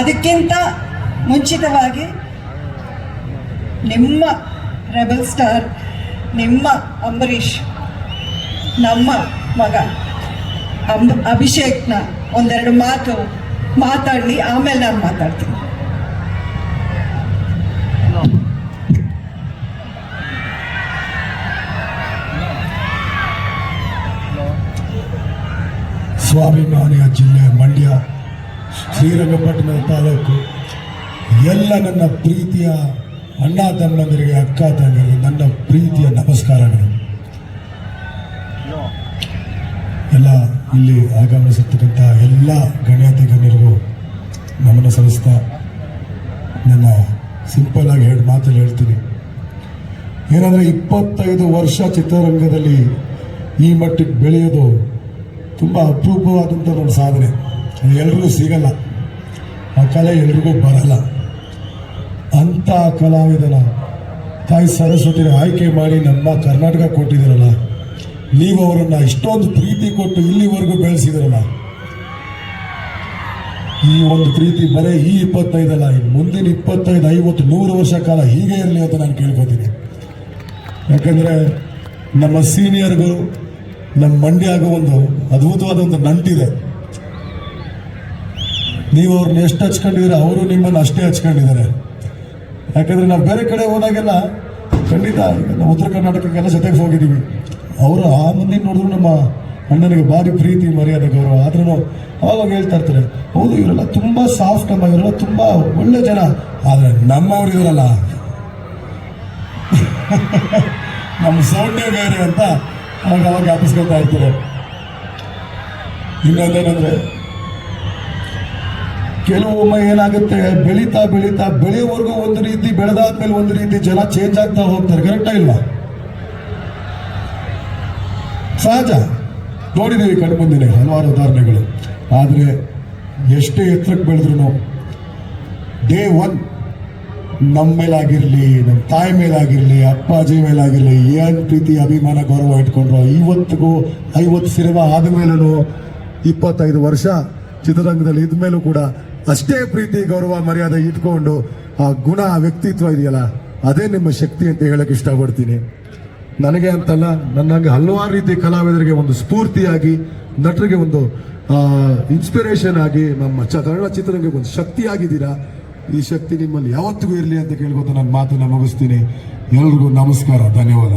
ಅದಕ್ಕಿಂತ ಮುಂಚಿತವಾಗಿ ನಿಮ್ಮ ರೆಬಲ್ ಸ್ಟಾರ್, ನಿಮ್ಮ ಅಂಬರೀಷ್, ನಮ್ಮ ಮಗ ಅಂಬ, ಅಭಿಷೇಕ್ನ ಒಂದೆರಡು ಮಾತು ಮಾತಾಡಲಿ, ಆಮೇಲೆ ನಾನು ಮಾತಾಡ್ತೀನಿ. ಸ್ವಾಭಿಮಾನಿಯ ಜಿಲ್ಲೆ ಮಂಡ್ಯ. ಶ್ರೀರಂಗಪಟ್ಟಣ ತಾಲೂಕು. ಎಲ್ಲ ನನ್ನ ಪ್ರೀತಿಯ ಅಣ್ಣ ತಮ್ಮಂದಿರಿಗೆ, ಅಕ್ಕ ತಂಗರಿಗೆ ನನ್ನ ಪ್ರೀತಿಯ ನಮಸ್ಕಾರಗಳು. ಎಲ್ಲ ಇಲ್ಲಿ ಆಗಮಿಸಿರ್ತಕ್ಕಂಥ ಎಲ್ಲ ಗಣ್ಯಾತಿ ಗಣ್ಯರಿಗೂ ನಮನ ಸಲ್ಲಿಸ್ತಾ ನನ್ನ ಸಿಂಪಲ್ ಆಗಿ ಹೇಳಿ ಮಾತಲ್ಲಿ ಹೇಳ್ತೀನಿ. ಏನಂದ್ರೆ ಇಪ್ಪತ್ತೈದು ವರ್ಷ ಚಿತ್ರರಂಗದಲ್ಲಿ ಈ ಮಟ್ಟಿಗೆ ಬೆಳೆಯೋದು ತುಂಬ ಅಪರೂಪವಾದಂಥ ಒಂದು ಸಾಧನೆ. ಎಲ್ರಿಗೂ ಸಿಗಲ್ಲ. ಆ ಕಲೆ ಎಲ್ರಿಗೂ ಬರಲ್ಲ. ಅಂಥ ಕಲಾವಿದನ ತಾಯಿ ಸರಸ್ವತಿನ ಆಯ್ಕೆ ಮಾಡಿ ನಮ್ಮ ಕರ್ನಾಟಕ ಕೊಟ್ಟಿದ್ದೀರಲ್ಲ, ನೀವು ಅವರನ್ನ ಇಷ್ಟೊಂದು ಪ್ರೀತಿ ಕೊಟ್ಟು ಇಲ್ಲಿವರೆಗೂ ಬೆಳೆಸಿದಿರಲ್ಲ ಈ ಒಂದು ಪ್ರೀತಿ ಬರೀ ಈ ಇಪ್ಪತ್ತೈದಲ್ಲ ಮುಂದಿನ ಇಪ್ಪತ್ತೈದು, ಐವತ್ತು, ನೂರು ವರ್ಷ ಕಾಲ ಹೀಗೆ ಇರಲಿ ಅಂತ ನಾನು ಕೇಳ್ಕೊತೀನಿ. ಯಾಕಂದ್ರೆ ನಮ್ಮ ಸೀನಿಯರ್ಗಳು ನಮ್ಮ ಮಂಡ್ಯಾಗ ಒಂದು ಅದ್ಭುತವಾದ ಒಂದು ನಂಟಿದೆ. ನೀವು ಅವ್ರನ್ನ ಎಷ್ಟು ಹಚ್ಕೊಂಡಿದ್ರೆ ಅವರು ನಿಮ್ಮನ್ನು ಅಷ್ಟೇ ಹಚ್ಕೊಂಡಿದ್ದಾರೆ. ಯಾಕಂದ್ರೆ ನಾವು ಬೇರೆ ಕಡೆ ಹೋದಾಗೆಲ್ಲ ಖಂಡಿತ ಉತ್ತರ ಕರ್ನಾಟಕಕ್ಕೆಲ್ಲ ಜೊತೆಗೆ ಹೋಗಿದ್ದೀವಿ. ಅವರು ಆ ಮುಂದೆ ನೋಡಿದ್ರು ನಮ್ಮ ಅಣ್ಣನಿಗೆ ಭಾರಿ ಪ್ರೀತಿ, ಮರ್ಯಾದೆ, ಗೌರವ. ಆದ್ರೂ ಅವಾಗ ಹೇಳ್ತಾ ಇರ್ತಾರೆ, ಹೌದು, ಇವರೆಲ್ಲ ತುಂಬಾ ಸಾಫ್ಟ್ ಅಮ್ಮ, ಇವರೆಲ್ಲ ತುಂಬಾ ಒಳ್ಳೆ ಜನ. ಆದ್ರೆ ನಮ್ಮವ್ರು ಇವರಲ್ಲ. ನಮ್ಮ ಸೌಂಡೇ ಬೇರೆ ಅಂತ ಅವಾಗ ಅವಾಗ ಜ್ಞಾಪಿಸ್ಕೊಳ್ತಾ ಇರ್ತಾರೆ. ಇನ್ನೊಂದೇನಂದ್ರೆ ಕೆಲವೊಮ್ಮೆ ಏನಾಗುತ್ತೆ, ಬೆಳೀತಾ ಬೆಳೀತಾ ಬೆಳೆಯುವವರೆಗೂ ಒಂದು ರೀತಿ ಬೆಳೆದಾದ್ಮೇಲೆ ಒಂದು ರೀತಿ ಜನ ಚೇಂಜ್ ಆಗ್ತಾ ಹೋಗ್ತಾರೆ ಕರೆಕ್ಟಾ ಇಲ್ವಾ? ಸಹಜ. ನೋಡಿದ್ದೀವಿ ಕಣ್ಮುಂದಿನ ಹಲವಾರು ಉದಾಹರಣೆಗಳು. ಆದರೆ ಎಷ್ಟೇ ಎತ್ತರಕ್ಕೆ ಬೆಳೆದ್ರು ಡೇ ಒನ್ ನಮ್ಮ ಮೇಲಾಗಿರಲಿ, ನಮ್ಮ ತಾಯಿ ಮೇಲಾಗಿರಲಿ, ಅಪ್ಪಾಜಿ ಮೇಲಾಗಿರಲಿ, ಏನು ಪ್ರೀತಿ, ಅಭಿಮಾನ, ಗೌರವ ಇಟ್ಕೊಂಡ್ರು, ಇವತ್ತಿಗೂ ಐವತ್ತು ಸಿನಿಮಾ ಆದಮೇಲೂ ಇಪ್ಪತ್ತೈದು ವರ್ಷ ಚಿತ್ರರಂಗದಲ್ಲಿ ಇದ್ಮೇಲೂ ಕೂಡ ಅಷ್ಟೇ ಪ್ರೀತಿ, ಗೌರವ, ಮರ್ಯಾದೆ ಇಟ್ಕೊಂಡು ಆ ಗುಣ ಆ ವ್ಯಕ್ತಿತ್ವ ಇದೆಯಲ್ಲ, ಅದೇ ನಿಮ್ಮ ಶಕ್ತಿ ಅಂತ ಹೇಳಕ್ ಇಷ್ಟಪಡ್ತೀನಿ. ನನಗೆ ಅಂತಲ್ಲ, ನನ್ನಂಗೆ ಹಲವಾರು ರೀತಿ ಕಲಾವಿದರಿಗೆ ಒಂದು ಸ್ಫೂರ್ತಿಯಾಗಿ, ನಟರಿಗೆ ಒಂದು ಇನ್ಸ್ಪಿರೇಷನ್ ಆಗಿ, ನಮ್ಮ ಚ ಕನ್ನಡ ಚಿತ್ರರಂಗಕ್ಕೆ ಒಂದು ಶಕ್ತಿ ಆಗಿದ್ದೀರಾ ಈ ಶಕ್ತಿ ನಿಮ್ಮಲ್ಲಿ ಯಾವತ್ತಿಗೂ ಇರಲಿ ಅಂತ ಕೇಳ್ಕೊತ ನನ್ನ ಮಾತನ್ನು ಮುಗಿಸ್ತೀನಿ. ಎಲ್ರಿಗೂ ನಮಸ್ಕಾರ, ಧನ್ಯವಾದ.